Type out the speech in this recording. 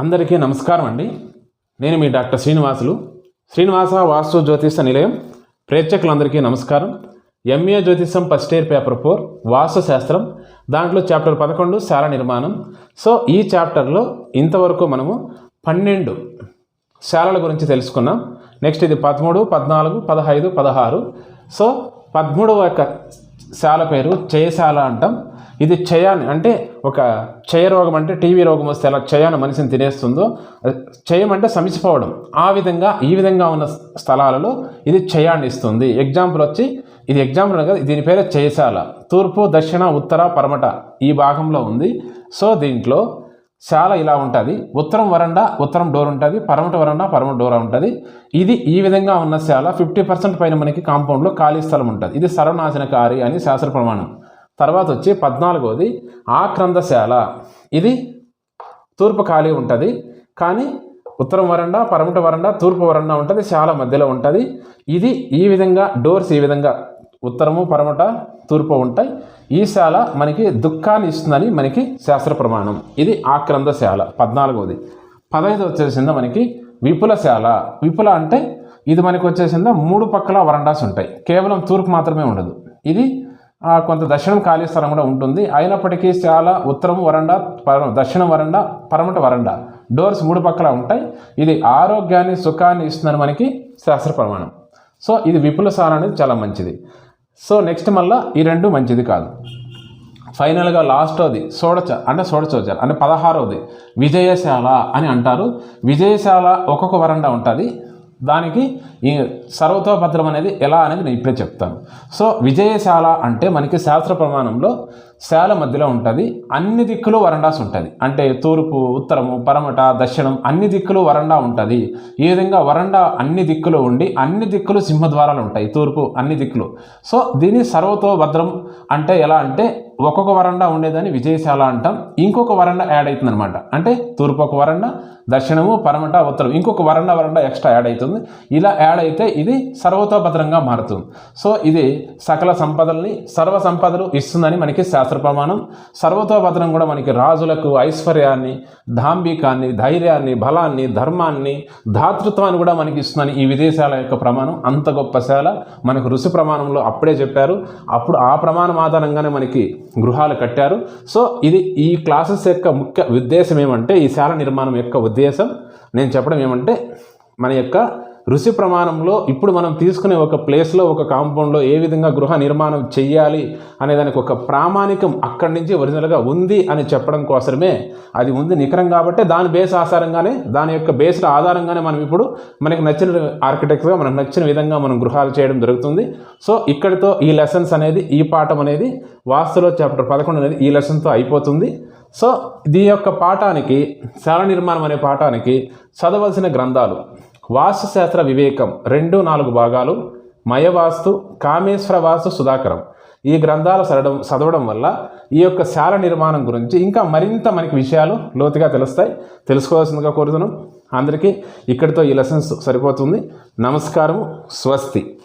అందరికీ నమస్కారం అండి. నేను మీ డాక్టర్ శ్రీనివాసులు. శ్రీనివాస వాస్తు జ్యోతిష నిలయం. ప్రేక్షకులందరికీ నమస్కారం. ఎంఏ జ్యోతిషం first year paper four vastu శాస్త్రం. దాంట్లో చాప్టర్ పదకొండు శాల నిర్మాణం. సో ఈ చాప్టర్లో ఇంతవరకు మనము పన్నెండు శాలల గురించి తెలుసుకున్నాం. నెక్స్ట్ ఇది పదమూడు పద్నాలుగు పదహైదు పదహారు. సో పదమూడవ యొక్క శాల పేరు క్షయశాల అంటాం. ఇది క్షయాన్ని అంటే ఒక క్షయరోగం అంటే టీవీ రోగం వస్తే ఎలా క్షయాన్ని మనిషిని తినేస్తుందో క్షయం అంటే సమిసిపోవడం. ఆ విధంగా ఈ విధంగా ఉన్న స్థలాలలో ఇది క్షయాన్ని ఇస్తుంది. ఎగ్జాంపుల్ వచ్చి ఇది ఎగ్జాంపుల్ కదా దీని పేరు క్షయశాల. తూర్పు దక్షిణ ఉత్తర పరమట ఈ భాగంలో ఉంది. సో దీంట్లో శాల ఇలా ఉంటుంది. ఉత్తరం వరండా ఉత్తరం డోర్ ఉంటుంది. పరమట వరండా పరమట డోర్ ఉంటుంది. ఇది ఈ విధంగా ఉన్న శాల ఫిఫ్టీ పర్సెంట్ పైన మనకి కాంపౌండ్లో ఖాళీ స్థలం ఉంటుంది. ఇది సర్వనాశనకారి అని శాస్త్ర ప్రమాణం. తర్వాత వచ్చి పద్నాలుగోది ఆక్రందశాల. ఇది తూర్పు ఖాళీ ఉంటుంది కానీ ఉత్తరం వరండా పరమట వరండా తూర్పు వరండా ఉంటుంది శాల మధ్యలో ఉంటుంది. ఇది ఈ విధంగా డోర్స్ ఈ విధంగా ఉత్తరము పరమట తూర్పు ఉంటాయి. ఈ శాల మనకి దుఃఖాన్ని ఇస్తుందని మనకి శాస్త్ర ప్రమాణం. ఇది ఆక్రందశాల పద్నాలుగోది. పదహైదు వచ్చేసిందా మనకి? విపులశాల. విపుల అంటే ఇది మనకి వచ్చేసిందా? మూడు పక్కల వరండాస్ ఉంటాయి. కేవలం తూర్పు మాత్రమే ఉండదు. ఇది కొంత దక్షిణం ఖాళీ స్థలం కూడా ఉంటుంది. అయినప్పటికీ చాలా ఉత్తరం వరండా పర దక్షిణం వరండా పరమట వరండా. డోర్స్ మూడు పక్కల ఉంటాయి. ఇది ఆరోగ్యాన్ని సుఖాన్ని ఇస్తుందని మనకి శాస్త్ర ప్రమాణం. సో ఇది విపుల విపులశాల అనేది చాలా మంచిది. సో నెక్స్ట్ మళ్ళీ ఈ రెండు మంచిది కాదు. ఫైనల్గా లాస్ట్ అది సోడచ అంటే సోడచోచారు అంటే పదహారవది. విజయశాల అని అంటారు. విజయశాల ఒక్కొక్క వరండా ఉంటుంది. దానికి ఈ సర్వతోభద్రం అనేది ఎలా అనేది నేను ఇప్పుడే చెప్తాను. సో విజయశాల అంటే మనకి శాస్త్ర ప్రమాణంలో శాల మధ్యలో ఉంటుంది. అన్ని దిక్కులు వరండాస్ ఉంటుంది. అంటే తూర్పు ఉత్తరము పరమట దక్షిణం అన్ని దిక్కులు వరండా ఉంటుంది. ఈ విధంగా వరండా అన్ని దిక్కులు ఉండి అన్ని దిక్కులు సింహద్వారాలు ఉంటాయి. తూర్పు అన్ని దిక్కులు. సో దీని సర్వతోభద్రం అంటే ఎలా అంటే ఒక్కొక్క వరండా ఉండేదాన్ని విజయశాల అంటాం. ఇంకొక వరండా యాడ్ అవుతుంది అనమాట అంటే తూర్పు ఒక వరండా దక్షిణము పరమట ఉత్తరం. ఇంకొక వరండా వరండా ఎక్స్ట్రా యాడ్ అవుతుంది. ఇలా యాడ్ అయితే ఇది సర్వతోభద్రంగా మారుతుంది. సో ఇది సకల సంపదల్ని సర్వ సంపదలు ఇస్తుందని మనకి శాస్త్ర ప్రమాణం సర్వతోభద్రం కూడా మనకి రాజులకు ఐశ్వర్యాన్ని దాంబికాన్ని ధైర్యాన్ని బలాన్ని ధర్మాన్ని ధాతృత్వాన్ని కూడా మనకి ఇస్తుందని ఈ విదేశాల యొక్క ప్రమాణం. అంత గొప్ప శాల మనకు ఋషి ప్రమాణంలో అప్పుడే చెప్పారు. అప్పుడు ఆ ప్రమాణం ఆధారంగానే మనకి గృహాలు కట్టారు. సో ఇది ఈ క్లాసెస్ యొక్క ముఖ్య ఉద్దేశం ఏమంటే ఈ శాల నిర్మాణం యొక్క ఉద్దేశం నేను చెప్పడం ఏమంటే మన యొక్క ఋషి ప్రమాణంలో ఇప్పుడు మనం తీసుకునే ఒక ప్లేస్లో ఒక కాంపౌండ్లో ఏ విధంగా గృహ నిర్మాణం చెయ్యాలి అనే దానికి ఒక ప్రామాణికం అక్కడి నుంచి ఒరిజినల్గా ఉంది అని చెప్పడం కోసమే అది ఉంది నికరం కాబట్టి దాని బేస్ ఆధారంగానే దాని యొక్క బేస్ల ఆధారంగానే మనం ఇప్పుడు మనకి నచ్చిన ఆర్కిటెక్ట్గా మనకు నచ్చిన విధంగా మనం గృహాలు చేయడం జరుగుతుంది. సో ఇక్కడితో ఈ లెసన్స్ అనేది ఈ పాఠం అనేది వాస్తులో చాప్టర్ పదకొండు అనేది ఈ లెసన్తో అయిపోతుంది. సో దీని యొక్క పాఠానికి శాల నిర్మాణం అనే పాఠానికి చదవలసిన గ్రంథాలు వాస్తుశాస్త్ర వివేకం రెండు నాలుగు భాగాలు మయవాస్తు కామేశ్వర వాస్తు సుధాకరం. ఈ గ్రంథాలు చదవడం చదవడం వల్ల ఈ యొక్క శాల నిర్మాణం గురించి ఇంకా మరింత మనకి విషయాలు లోతుగా తెలుస్తాయి. తెలుసుకోవాల్సిందిగా కోరుతున్నాం. అందరికీ ఇక్కడితో ఈ లెసన్స్ సరిపోతుంది. నమస్కారము. స్వస్తి.